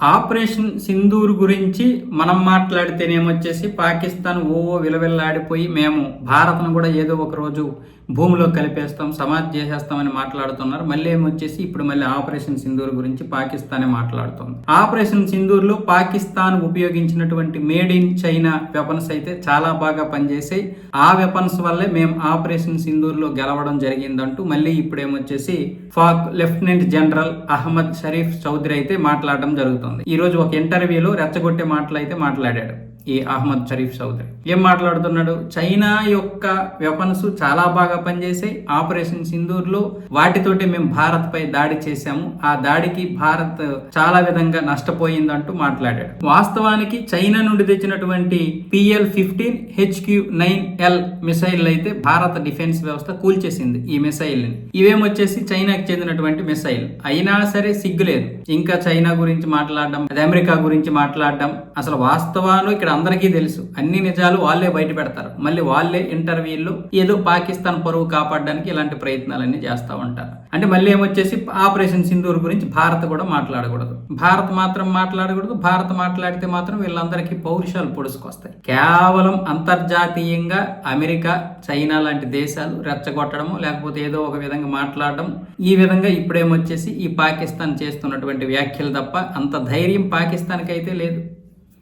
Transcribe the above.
Operation Sindoor గురించి మనం మాట్లాడితేనేమొచ్చేసి పాకిస్తాన్ ఓ విలవిల్లాడిపోయి మేము భారత్ను కూడా ఏదో ఒక రోజు భూమిలో కలిపేస్తాం సమాధి చేసేస్తామని మాట్లాడుతున్నారు. మళ్ళీ ఏమొచ్చేసి ఇప్పుడు మళ్ళీ ఆపరేషన్ సింధూర్ గురించి పాకిస్తానే మాట్లాడుతుంది. ఆపరేషన్ సింధూర్లో పాకిస్తాన్ ఉపయోగించినటువంటి మేడ్ ఇన్ చైనా వెపన్స్ అయితే చాలా బాగా పనిచేసాయి. ఆ వెపన్స్ వల్లే మేము ఆపరేషన్ సింధూర్లో గెలవడం జరిగిందంటూ మళ్ళీ ఇప్పుడు ఏమొచ్చేసి ఫాక్ లెఫ్టినెంట్ జనరల్ అహ్మద్ షరీఫ్ చౌదరి అయితే మాట్లాడడం జరుగుతుంది. ఈ రోజు ఒక ఇంటర్వ్యూలో రెచ్చగొట్టే మాటలు అయితే మాట్లాడాడు. ఈ అహ్మద్ షరీఫ్ చౌదరి ఏం మాట్లాడుతున్నాడు? చైనా యొక్క వెపన్స్ చాలా బాగా పనిచేసాయి. ఆపరేషన్ సింధూర్లో వాటితోటి మేము భారత్ పై దాడి చేశాము. ఆ దాడికి భారత్ చాలా విధంగా నష్టపోయిందంటూ మాట్లాడాడు. వాస్తవానికి చైనా నుండి తెచ్చినటువంటి PL fifteen HQ nine L missile అయితే భారత డిఫెన్స్ వ్యవస్థ కూల్చేసింది ఈ మిసైల్ని ఇవేమొచ్చేసి చైనాకి చెందినటువంటి మిసైల్. అయినా సరే సిగ్గులేదు. ఇంకా చైనా గురించి మాట్లాడడం అది అమెరికా గురించి మాట్లాడడం అసలు వాస్తవాలు ఇక్కడ అందరికీ తెలుసు. అన్ని నిజాలు వాళ్ళే బయట పెడతారు. మళ్ళీ వాళ్ళే ఇంటర్వ్యూల్లో ఏదో పాకిస్తాన్ పరువు కాపాడడానికి ఇలాంటి ప్రయత్నాలన్నీ చేస్తూ ఉంటారు. అంటే మళ్ళీ ఏమొచ్చేసి ఆపరేషన్ సింధూర్ గురించి భారత్ కూడా మాట్లాడకూడదు. భారత్ మాత్రం మాట్లాడకూడదు. భారత్ మాట్లాడితే మాత్రం వీళ్ళందరికీ పౌరుషాలు పొడుచుకొస్తాయి కేవలం అంతర్జాతీయంగా అమెరికా చైనా లాంటి దేశాలు రెచ్చగొట్టడము లేకపోతే ఏదో ఒక విధంగా మాట్లాడడం ఈ విధంగా ఇప్పుడేమొచ్చేసి ఈ పాకిస్తాన్ చేస్తున్నటువంటి వ్యాఖ్యలు తప్ప అంత ధైర్యం పాకిస్తాన్కి అయితే లేదు.